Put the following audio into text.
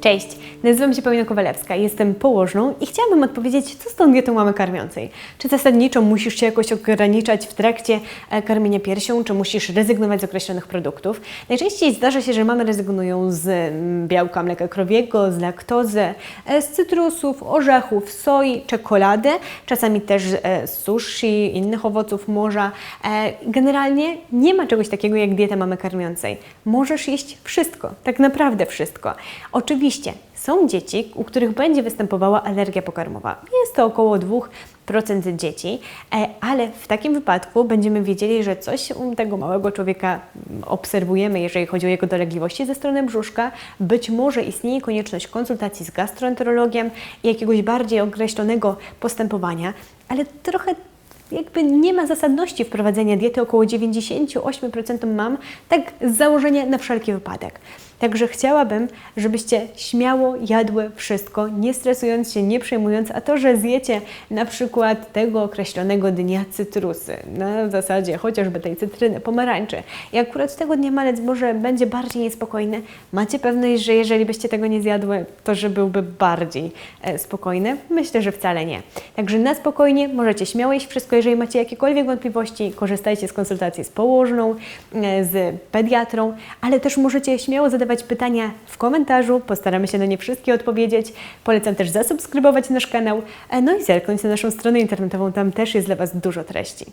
Cześć, nazywam się Paulina Kowalewska, jestem położną i chciałabym odpowiedzieć, co z tą dietą mamy karmiącej. Czy zasadniczo musisz się jakoś ograniczać w trakcie e, karmienia piersią, czy musisz rezygnować z określonych produktów? Najczęściej zdarza się, że mamy rezygnują z mm, białka mleka krowiego, z laktozy, e, z cytrusów, orzechów, soi, czekolady, czasami też e, z sushi, innych owoców morza. Generalnie nie ma czegoś takiego jak dieta mamy karmiącej. Możesz jeść wszystko, tak naprawdę wszystko. Oczywiście są dzieci, u których będzie występowała alergia pokarmowa. Jest to około 2% dzieci, e, ale w takim wypadku będziemy wiedzieli, że coś u tego małego człowieka mm, obserwujemy, jeżeli chodzi o jego dolegliwości ze strony brzuszka. Być może istnieje konieczność konsultacji z gastroenterologiem i jakiegoś bardziej określonego postępowania, ale trochę jakby nie ma zasadności wprowadzenia diety około 98% mam, tak z założenia na wszelki wypadek. Także chciałabym, żebyście śmiało jadły wszystko, nie stresując się, nie przejmując, a to, że zjecie na przykład tego określonego dnia cytrusy, na zasadzie chociażby tej cytryny, pomarańczy i akurat tego dnia malec może będzie bardziej niespokojny, macie pewność, że jeżeli byście tego nie zjadły, to że byłby bardziej e, spokojny? Myślę, że wcale nie. Także na spokojnie możecie śmiało jeść wszystko, jeżeli macie jakiekolwiek wątpliwości, korzystajcie z konsultacji z położną, e, z pediatrą, ale też możecie śmiało zadawać pytania w komentarzu, postaramy się na nie wszystkie odpowiedzieć. Polecam też zasubskrybować nasz kanał, e, no i zerknąć na naszą stronę internetową, tam też jest dla Was dużo treści.